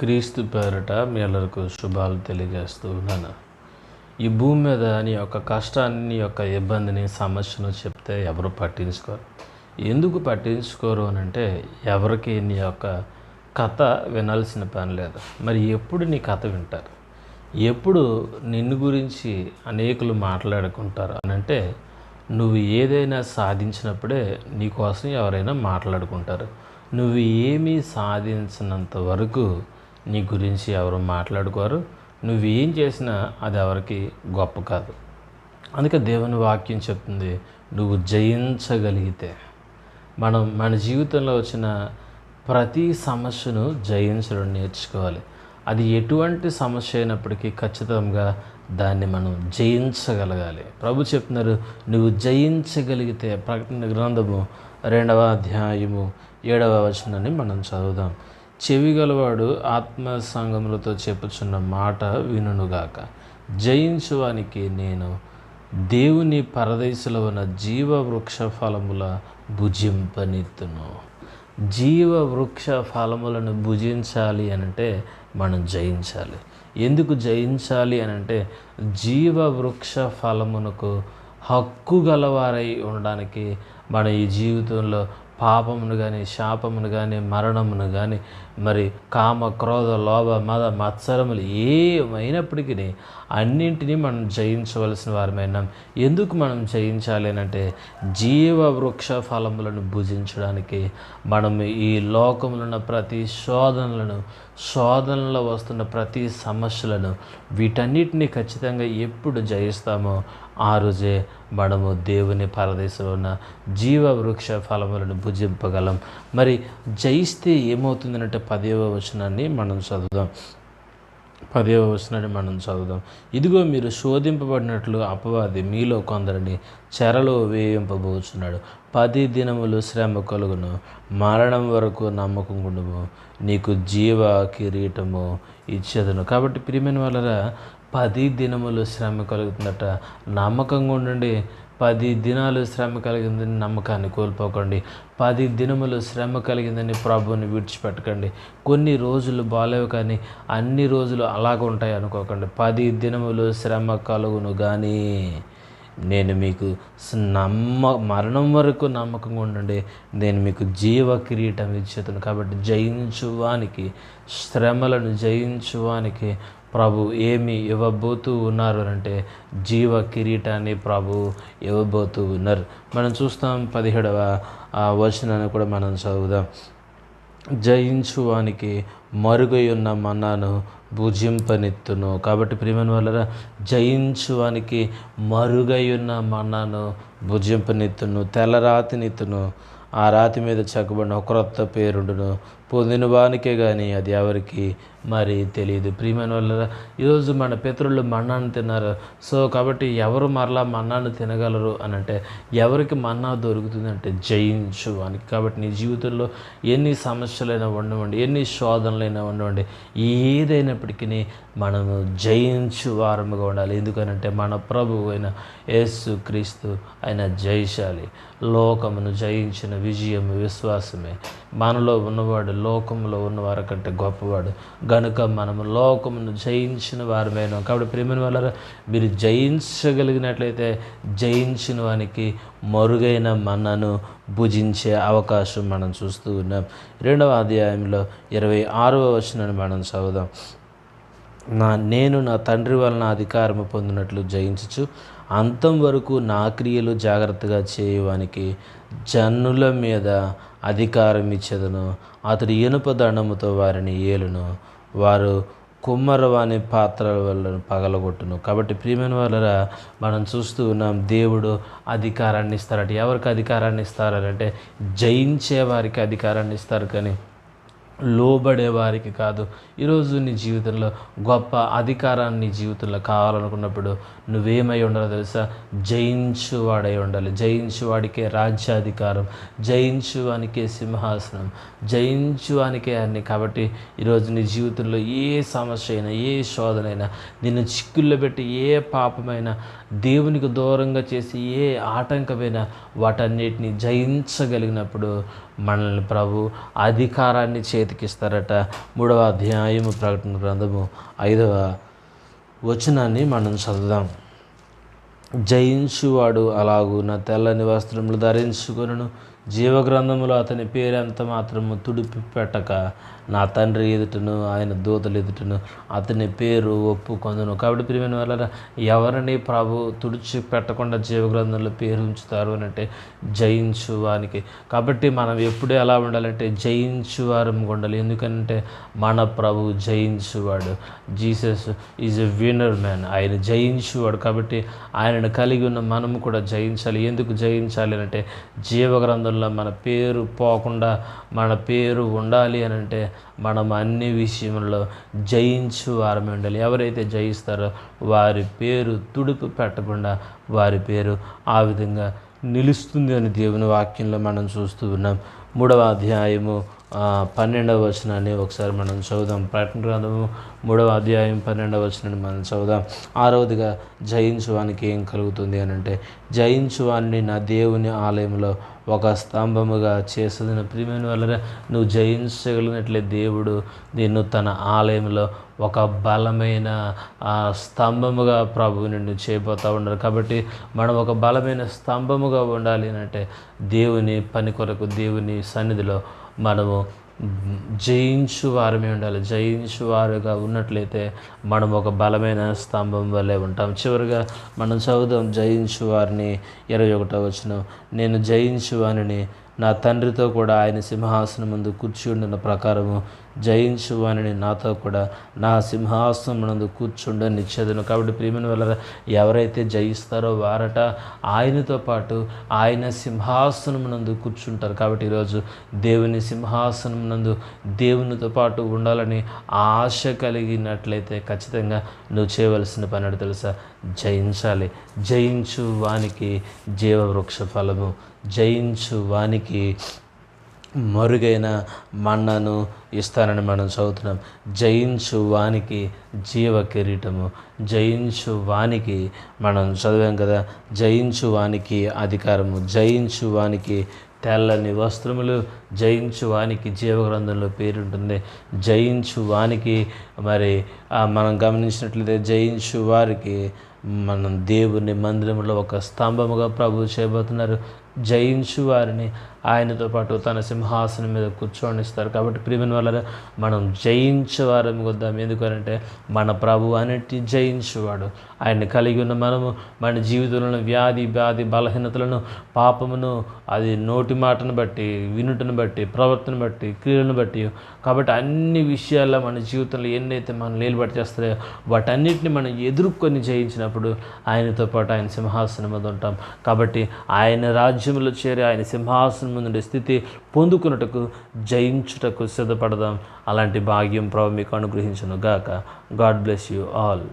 క్రీస్తు పేరట మీ అందరికీ శుభాలు తెలియజేస్తూ ఉన్నాను. ఈ భూమి మీద నీ యొక్క కష్టాన్ని నీ యొక్క ఇబ్బందిని సమస్యను చెప్తే ఎవరు పట్టించుకోరు. ఎందుకు పట్టించుకోరు అని అంటే ఎవరికి నీ యొక్క కథ వినాల్సిన పని లేదు. మరి ఎప్పుడు నీ కథ వింటారు? ఎప్పుడు నిన్ను గురించి అనేకులు మాట్లాడుకుంటారు అని అంటే నువ్వు ఏదైనా సాధించినప్పుడే నీకోసం ఎవరైనా మాట్లాడుకుంటారు. నువ్వు ఏమీ సాధించినంత వరకు నీ గురించి ఎవరు మాట్లాడుకోరు. నువ్వు ఏం చేసినా అది ఎవరికి గొప్ప కాదు. అందుకే దేవుని వాక్యం చెప్తుంది నువ్వు జయించగలిగితే. మనం మన జీవితంలో వచ్చిన ప్రతి సమస్యను జయించడం నేర్చుకోవాలి. అది ఎటువంటి సమస్య అయినప్పటికీ ఖచ్చితంగా దాన్ని మనం జయించగలగాలి. ప్రభు చెప్తున్నారు నువ్వు జయించగలిగితే ప్రకటన గ్రంథము రెండవ అధ్యాయము ఏడవ వచనాన్ని మనం చదువుదాం. చెవి గలవాడు ఆత్మ సంగములతో చెప్పుచున్న మాట వినుగాక జయించువానికి నేను దేవుని పరదేశంలో ఉన్న జీవ వృక్ష ఫలముల భుజింపనిత్తును. జీవ వృక్ష ఫలములను భుజించాలి అనంటే మనం జయించాలి. ఎందుకు జయించాలి అనంటే జీవ వృక్ష ఫలమునకు హక్కు గలవారై ఉండడానికి మన ఈ జీవితంలో పాపమును కానీ శాపమును కానీ మరణమును కానీ మరి కామ క్రోధ లోభ మద మత్సరములు ఏమైనప్పటికీ అన్నింటినీ మనం జయించవలసిన వారమైనాం ఎందుకు మనం జయించాలి అని అంటే జీవ వృక్ష ఫలములను భుజించడానికి మనం ఈ లోకములున్న ప్రతి శోధనలను శోధనలో వస్తున్న ప్రతి సమస్యలను వీటన్నిటిని ఖచ్చితంగా ఎప్పుడు జయిస్తామో ఆ రోజే మనము దేవుని పరదేశంలో ఉన్న జీవ వృక్ష ఫలములను భుజింపగలం. మరి జయిస్తే ఏమవుతుందంటే పదేవ వచనాన్ని మనం చదువుదాం. పదేవ వచనాన్ని మనం చదువుదాం. ఇదిగో మీరు శోధింపబడినట్లు అపవాది మీలో కొందరిని చెరలో వేయింపబోచున్నాడు. పది దినములు శ్రమ కలుగును. మరణం వరకు నమ్మకం గుండము నీకు జీవ కిరీటము ఇచ్చేదను. కాబట్టి ప్రియమైన వాళ్ళరా పది దినములు శ్రమ కలుగుతుందట. నమ్మకంగా ఉండండి. పది దినాలు శ్రమ కలిగిందని నమ్మకాన్ని కోల్పోకండి. పది దినములు శ్రమ కలిగిందని ప్రభుని విడిచిపెట్టకండి. కొన్ని రోజులు బాగాలేవు కానీ అన్ని రోజులు అలాగ ఉంటాయి అనుకోకండి. పది దినములు శ్రమ కలుగును కానీ నేను మీకు నమ్మ మరణం వరకు నమ్మకంగా ఉండండి. నేను మీకు జీవ కిరీటం ఇచ్చేతను. కాబట్టి జయించువానికి శ్రమలను జయించువానికి ప్రభు ఏమి ఇవ్వబోతూ ఉన్నారు అంటే జీవ కిరీటాన్ని ప్రభు ఇవ్వబోతూ ఉన్నారు. మనం చూస్తాం పదిహేడవ వచనాన్ని కూడా మనం చదువుదాం. జయించువానికి మరుగై ఉన్న మన్నాను భుజింపనిత్తును. కాబట్టి ప్రియమైన వాళ్ళ జయించువానికి మరుగై ఉన్న మన్నాను భుజింపనెత్తును తెల్లరాతినిత్తును. ఆ రాతి మీద చెక్కబడిన ఒక క్రొత్త పేరుండును. పొందిన వానికే కానీ అది ఎవరికి మరి తెలియదు ప్రియమైన వాళ్ళ ఈరోజు మన పితరులు మన్నాను తిన్నారు? సో కాబట్టి ఎవరు మరలా మన్నాను తినగలరు అని అంటే ఎవరికి మన్నా దొరుకుతుంది అంటే జయించు అని. కాబట్టి నీ జీవితంలో ఎన్ని సమస్యలైనా ఉండవండి ఎన్ని శోధనలైనా ఉండవండి. ఏదైనప్పటికీ మనము జయించు వారముగా ఉండాలి. ఎందుకనంటే మన ప్రభు అయిన యేసు క్రీస్తు ఆయన జయశాలి లోకమును జయించిన విజయం విశ్వాసమే. మనలో ఉన్నవాడు లోకంలో ఉన్నవారి కంటే గొప్పవాడు. గనుక మనము లోకమును జయించిన వారమేను కాబట్టి ప్రేమని వల్ల మీరు జయించగలిగినట్లయితే జయించిన వానికి మరుగైన మనను భుజించే అవకాశం మనం చూస్తూ ఉన్నాం. రెండవ అధ్యాయంలో ఇరవై ఆరవ వచనాన్ని మనం చదువుదాం. నా నేను నా తండ్రి వలన అధికారము పొందినట్లు జయించచ్చు అంతం వరకు నా క్రియలు జాగ్రత్తగా చేయవానికి జన్నుల మీద అధికారం ఇచ్చేదను. అతడు ఇనుప దండముతో వారిని ఏలును. వారు కుమ్మరవాణి పాత్రల వల్ల పగలగొట్టును. కాబట్టి ప్రియమైన వాళ్ళరా మనం చూస్తూ ఉన్నాం దేవుడు అధికారాన్ని ఇస్తారట. ఎవరికి అధికారాన్ని ఇస్తారంటే జయించే వారికి అధికారాన్ని ఇస్తారు కానీ లోబడే వారికి కాదు. ఈరోజు నీ జీవితంలో గొప్ప అధికారాన్ని జీవితంలో కావాలనుకున్నప్పుడు నువ్వేమై ఉండాలో తెలుసా? జయించువాడై ఉండాలి. జయించువాడికే రాజ్యాధికారం జయించువానికే సింహాసనం జయించువానికే అన్ని. కాబట్టి ఈరోజు నీ జీవితంలో ఏ సమస్య అయినా ఏ శోధనైనా నిన్ను చిక్కుల్లో పెట్టి ఏ పాపమైనా దేవునికి దూరంగా చేసి ఏ ఆటంకమైనా వాటన్నిటిని జయించగలిగినప్పుడు మనల్ని ప్రభు అధికారాన్ని చేతికిస్తారట. మూడవ అధ్యాయము ప్రకటన గ్రంథము ఐదవ వచనాన్ని మనం చదువుదాం. జయించువాడు అలాగున తెల్లని వస్త్రములు ధరించుకొను జీవగ్రంథములో అతని పేరెంత మాత్రము తుడిపి పెట్టక నా తండ్రి ఎదుటను ఆయన దూతలు ఎదుటను అతని పేరు ఒప్పుకొందును. కాబట్టి ప్రియమైన వాళ్ళ ఎవరిని ప్రభు తుడిచి పెట్టకుండా జీవగ్రంథంలో పేరు ఉంచుతారు అని అంటే జయించు వానికి కాబట్టి మనం ఎప్పుడు ఎలా ఉండాలంటే జయించు వారం ఉండాలి. ఎందుకంటే మన ప్రభు జయించువాడు. Jesus is a winner man. ఆయన జయించువాడు. కాబట్టి ఆయనను కలిగి ఉన్న మనము కూడా జయించాలి. ఎందుకు జయించాలి అని అంటే జీవగ్రంథంలో మన పేరు పోకుండా మన పేరు ఉండాలి అని అంటే మనం అన్ని విషయంలో జయించు వారమే ఉండాలి. ఎవరైతే జయిస్తారో వారి పేరు తుడుపు పెట్టకుండా వారి పేరు ఆ విధంగా నిలుస్తుంది అని దేవుని వాక్యంలో మనం చూస్తూ ఉన్నాం. మూడవ అధ్యాయము పన్నెండవ వచనాన్ని ఒకసారి మనం చదువుదాం. ప్రకటన గ్రంథము మూడవ అధ్యాయం పన్నెండవ వచనాన్ని మనం చదువుదాం. ఆరవదిగా జయించువానికి ఏం కలుగుతుంది అని అంటే జయించువాన్ని నా దేవుని ఆలయంలో ఒక స్తంభముగా చేసిన ప్రియమైన వల్ల నువ్వు జయించగలిగినట్లే దేవుడు నిన్ను తన ఆలయంలో ఒక బలమైన ఆ, స్తంభముగా ప్రభువు నిన్ను చేయబోతూ ఉన్నారు. కాబట్టి మనం ఒక బలమైన స్తంభముగా ఉండాలి అంటే దేవుని పని కొరకు దేవుని సన్నిధిలో మనము జయించు వారమే ఉండాలి. జయించు వారుగా ఉన్నట్లయితే మనం ఒక బలమైన స్తంభం వల్లే ఉంటాం. చివరిగా మనం చదువుదాం జయించు వారిని ఇరవై ఒకటో వచ్చిన నేను జయించు వారిని నా తండ్రితో కూడా ఆయన సింహాసనం ముందు కూర్చుండిన ప్రకారము జయించు వానిని నాతో కూడా నా సింహాసనం నందు కూర్చుండ నిచ్చేదను కాబట్టి ప్రియమైన వల్ల ఎవరైతే జయిస్తారో వారట ఆయనతో పాటు ఆయన సింహాసనం నందు కూర్చుంటారు. కాబట్టి ఈరోజు దేవుని సింహాసనం నందు దేవునితో పాటు ఉండాలని ఆశ కలిగినట్లయితే ఖచ్చితంగా నువ్వు చేయవలసిన పని తెలుసా? జయించాలి. జయించు వానికి జీవవృక్ష ఫలము. జయించు వానికి మరుగైన మన్నను ఇస్తానని మనం చదువుతున్నాం. జయించు వానికి జీవ కిరీటము జయించు వానికి మనం చదివాం కదా జయించు వానికి అధికారము జయించు వానికి తెల్లని వస్త్రములు జయించు వానికి జీవగ్రంథంలో పేరుంటుంది. జయించు వానికి మరి మనం గమనించినట్లయితే జయించు వారికి మనం దేవుని మందిరంలో ఒక స్తంభముగా ప్రభు చేయబోతున్నారు. జయించు వారిని ఆయనతో పాటు తన సింహాసనం మీద కూర్చోనిస్తారు కాబట్టి ప్రియమైన వల్ల మనం జయించేవారం వద్దాం. ఎందుకంటే మన ప్రభు అనేటి జయించేవాడు. ఆయన్ని కలిగి ఉన్న మనము మన జీవితంలో వ్యాధి వ్యాధి బలహీనతలను పాపమును అది నోటి మాటను బట్టి వినుటను బట్టి ప్రవర్తన బట్టి క్రియలను బట్టి కాబట్టి అన్ని విషయాల్లో మన జీవితంలో ఎన్నైతే మనం నిలబడి చేస్తాయో వాటన్నిటిని మనం ఎదుర్కొని జయించినప్పుడు ఆయనతో పాటు ఆయన సింహాసనం మీద ఉంటాం. కాబట్టి ఆయన రాజ్యంలో చేరి ఆయన సింహాసనం ముందు స్థితి పొందుకున్నటకు జయించుటకు సిద్ధపడదాం. అలాంటి భాగ్యం ప్రభు మీకు అనుగ్రహించను గాక గాడ్ బ్లెస్ యూ ఆల్.